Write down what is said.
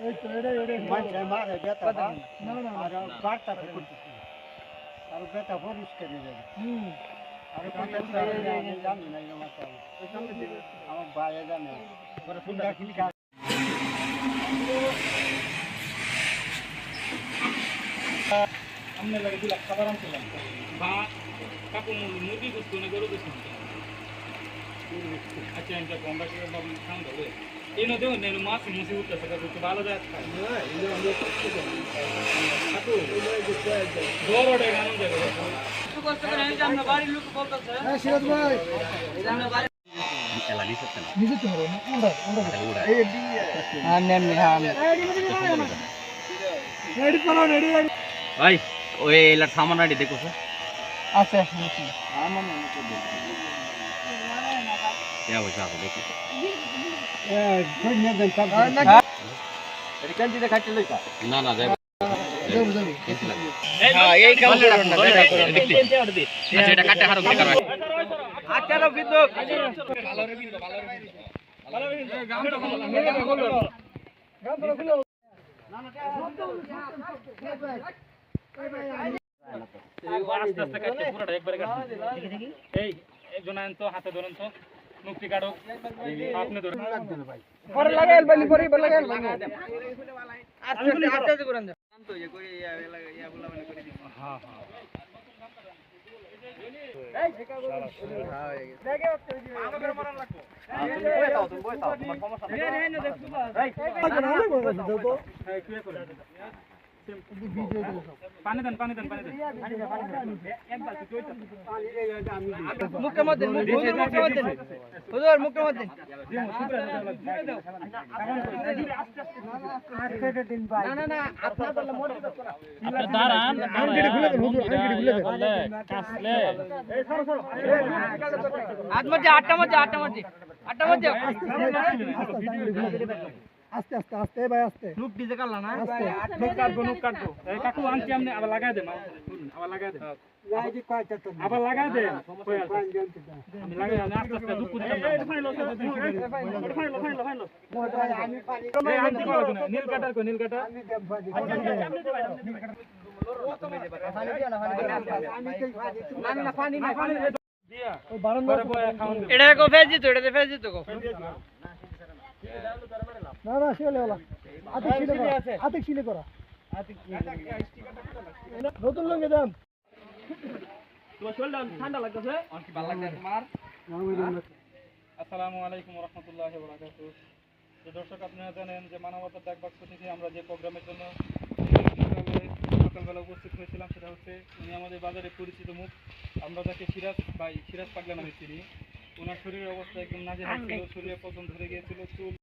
ಮನುಷ್ಯ ಮಾರೆ ಬೇತ ಬಾಡ್ತಾರೆ ಅವ್ರು ಬೇತ ಪೊಲೀಸ್ ಕರೀರಿ ಅವ್ರ ಬಾಯ ಜಾನೆ हमने लड़की लक्षा बाराम से लगा बा काको मुर्गी कुछ तो ना करो कुछ अच्छा इनका कांग्रेस का बाबू खान दो লাগে দিলা খাবার আনছিলাম বা কাকু মুরগি গুস্তু না গরু গুস্তু আচ্ছা এটা কমবা করে বাবু খান দাও এই নদে నేను মাছ মুসি উঠতেছে কাকু তো ভালো যায় খাই কাকু দৌড় ওঠে গান দেবে ভাই ওই এলার সামান আইডি দেখো স্যার আছে ইয়া বসে আসো দেখি না না যাই এই কাম করুন না আচ্ছা এটা কাটতে হারো কি করবে আচ্ছা বিন্দু আস্তে আস্তে কাটতে পুরোটা একবারে কাটতে এই একজন আন তো হাতে ধরেন তো। মুক্তি কাটো আপনি ধরেন পরে লাগাইল বলি পরে পরে লাগাইল আস্তে আস্তে আস্তে আস্তে করেন হ্যাঁ হ্যাঁ হ্যাঁ, একটু ইয়ে করে। পানি দেন পানি দেন পানি দেন মুখে মধ্যে হুজুর মুখে মধ্যে। হুজুর মুখে মধ্যে না না না আপনার বললে মোটে আপনি দাঁড়ান আঙ্গিটি খুলে দেন হুজুর আঙ্গিটি খুলে দেন কাছলে আট মধ্যে আটটা মধ্যে আটটা মধ্যে আটটা মধ্যে আস্তে আস্তে আস্তে ভাই আস্তে নুক দিতে কাটলা না নুক কাটবো নুক কাটবো এই কাকু আনছি আপনি আবার লাগাই দেন আবার লাগাই দেন আবার লাগাই আছে? আমি লাগাই আমি আস্তে আস্তে দুঃখ দিতাম না। এই আনছি বলো না, নীল কাটার কই নীল কাটা না না পানি না পানি দিয়া ঘরে বয়ে দেব। এটা কো ফেজ দিতো এটা ফেজ দিতো কো না না শিলে ওলা। আতিক শিলে করা। আতিক শিলে করা। নতুন লঙ্গে দাম আসসালামু আলাইকুম রহমতুল্লাহ বরাকাত যে দর্শক আপনারা জানেন যে মানবতার ডাক বাক্স থেকে আমরা যে প্রোগ্রামের জন্য সকালে সকালবেলা উপস্থিত হয়েছিলাম সেটা হচ্ছে উনি আমাদের বাজারে পরিচিত মুখ। আমরা তাকে সিরাজ ভাই সিরাজ পাগলা নামে চিনি। ওনার শরীরের অবস্থা একদম নাজে ছিল শরীরে পছন্দ ধরে গিয়েছিল চুল